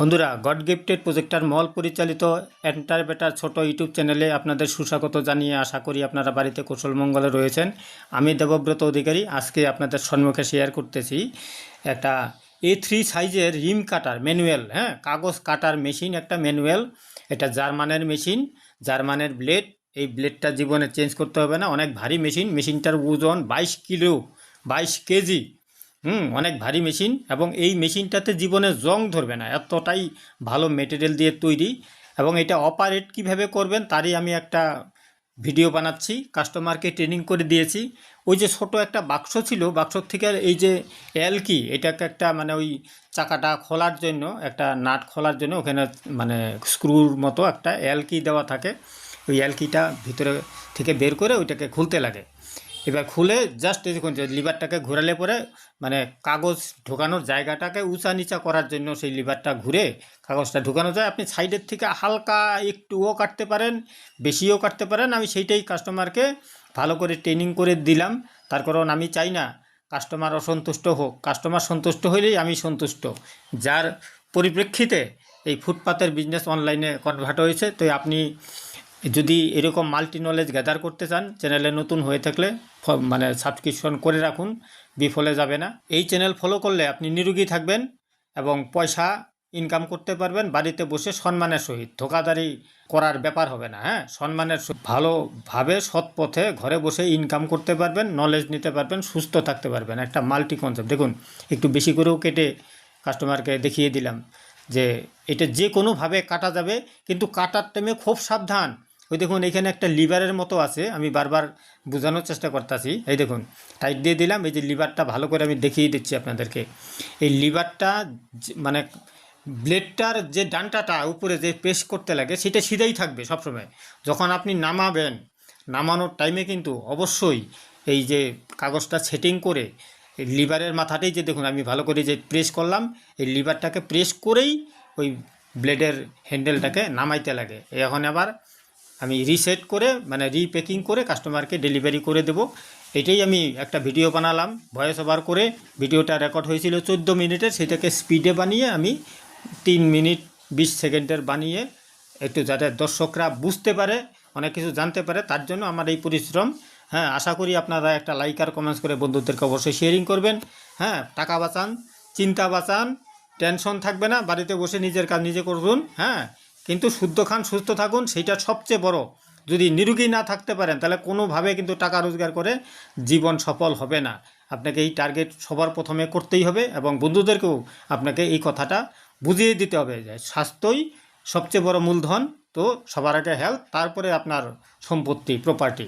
বন্ধুরা god gifted projector মল পরিচালিত enter better ছোট ইউটিউব চ্যানেলে আপনাদের সুস্বাগত জানিয়ে আশা করি আপনারা বাড়িতে কুশল মঙ্গলে রয়েছেন। আমি দেবব্রত অধিকারী, আজকে আপনাদের সম্মুখে শেয়ার করতেছি একটা এ থ্রি সাইজের রিম কাটার ম্যানুয়াল হ্যাঁ? কাগজ কাটার মেশিন একটা ম্যানুয়াল এটা জার্মানের মেশিন জার্মানের ব্লেড এই ব্লেডটা জীবনে চেঞ্জ করতে হবে না, অনেক ভারী মেশিন মেশিনটার ওজন বাইশ কিলো, বাইশ কেজি। হুম, অনেক ভারী মেশিন এবং এই মেশিনটাতে জীবনে জং ধরবে না, এতটাই ভালো মেটেরিয়াল দিয়ে তৈরি এবং এটা অপারেট কীভাবে করবেন তারই আমি একটা ভিডিও বানাচ্ছি কাস্টমারকে ট্রেনিং করে দিয়েছি। ওই যে ছোট একটা বাক্স ছিল, বাক্সর থেকে এই যে এলকি এটাকে একটা মানে ওই চাকাটা খোলার জন্য, একটা নাট খোলার জন্য ওখানে মানে স্ক্রুর মতো একটা এলকি দেওয়া থাকে। ওই এলকিটা ভিতরে থেকে বের করে ওইটাকে খুলতে লাগে। এবার খুলে জাস্ট দেখুন লিভারটাকে ঘোরালে পরে মানে কাগজ ঢোকানোর জায়গাটাকে উঁচা নিচা করার জন্য সেই লিভারটা ঘুরে কাগজটা ঢোকানো যায়। আপনি সাইডের থেকে হালকা একটুও কাটতে পারেন, বেশিও কাটতে পারেন। আমি সেইটাই কাস্টমারকে ভালো করে ট্রেনিং করে দিলাম। তার কারণ আমি চাই না কাস্টমার অসন্তুষ্ট হোক। কাস্টমার সন্তুষ্ট হইলেই আমি সন্তুষ্ট। যার পরিপ্রেক্ষিতে এই ফুটপাতের বিজনেস অনলাইনে কনভার্ট হয়েছে। তো আপনি যদি এরকম মাল্টি নলেজ গ্যাদার করতে চান চ্যানেলে নতুন হয়ে থাকলে মানে সাবস্ক্রিপশন করে রাখুন, বিফলে যাবে না। এই চ্যানেল ফলো করলে আপনি নিরোগী থাকবেন এবং পয়সা ইনকাম করতে পারবেন, বাড়িতে বসে সম্মানের সহিত। ধোকাদারি করার ব্যাপার হবে না হ্যাঁ? সম্মানের ভালোভাবে সৎ পথে ঘরে বসে ইনকাম করতে পারবেন নলেজ নিতে পারবেন, সুস্থ থাকতে পারবেন। একটা মাল্টি কনসেপ্ট দেখুন, একটু বেশি করেও কেটে কাস্টমারকে দেখিয়ে দিলাম যে, এটা যে কোনোভাবে কাটা যাবে, কিন্তু কাটার টাইমে খুব সাবধান। ওই দেখুন, এখানে একটা লিভারের মতো আছে, আমি বারবার বোঝানোর চেষ্টা করতেছি। এই দেখুন টাইট দিয়ে দিলাম, এই যে লিভারটা ভালো করে আমি দেখিয়ে দিচ্ছি আপনাদেরকে। এই লিভারটা মানে ব্লেডটার যে ডান্টাটা, উপরে যে প্রেস করতে লাগে, সেটা সিধাই থাকবে সবসময়। যখন আপনি নামাবেন, নামানোর টাইমে কিন্তু অবশ্যই এই যে কাগজটা সেটিং করে লিভারের মাথাটাই যে দেখুন, আমি ভালো করে যে প্রেস করলাম, এই লিভারটাকে প্রেস করেই ওই ব্লেডের হ্যান্ডেলটাকে নামাইতে লাগে। এখন আবার আমি রিসেট করে মানে রিপ্যাকিং করে কাস্টমারকে ডেলিভারি করে দেব। এটাই আমি একটা ভিডিও বানালাম ভয়েস ওভার করে। ভিডিওটা রেকর্ড হয়েছিল চোদ্দ মিনিটের সেটাকে স্পিডে বানিয়ে আমি তিন মিনিট বিশ সেকেন্ডের বানিয়ে একটু যাতে দর্শকরা বুঝতে পারে, অনেক কিছু জানতে পারে, তার জন্য আমার এই পরিশ্রম। হ্যাঁ আশা করি আপনারা একটা লাইক আর কমেন্টস করে বন্ধুদেরকে অবশ্যই শেয়ারিং করবেন। হ্যাঁ টাকা বাঁচান, চিন্তা বাঁচান টেনশন থাকবে না, বাড়িতে বসে নিজের কাজ নিজে করুন। হ্যাঁ কিন্তু শুদ্ধ খান সুস্থ থাকুন, সেইটা সবচেয়ে বড়। যদি নিরোগী না থাকতে পারেন, তাহলে কোনোভাবে কিন্তু টাকা রোজগার করে জীবন সফল হবে না। আপনাকে এই টার্গেট সবার প্রথমে করতেই হবে এবং বন্ধুদেরকেও আপনাকে এই কথাটা বুঝিয়ে দিতে হবে যে স্বাস্থ্যই সবচেয়ে বড় মূলধন। তো সবার আগে হেলথ তারপরে আপনার সম্পত্তি প্রপার্টি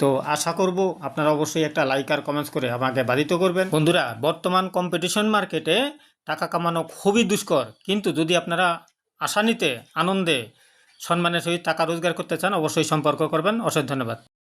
তো আশা করব আপনারা অবশ্যই একটা লাইক আর কমেন্টস করে আমাকে বাধিত করবেন। বন্ধুরা, বর্তমান কম্পিটিশন মার্কেটে টাকা কামানো খুবই দুষ্কর। কিন্তু যদি আপনারা আসানিতে আনন্দে সম্মানের সহিত টাকা রোজগার করতে চান অবশ্যই সম্পর্ক করবেন। অসংখ্য ধন্যবাদ।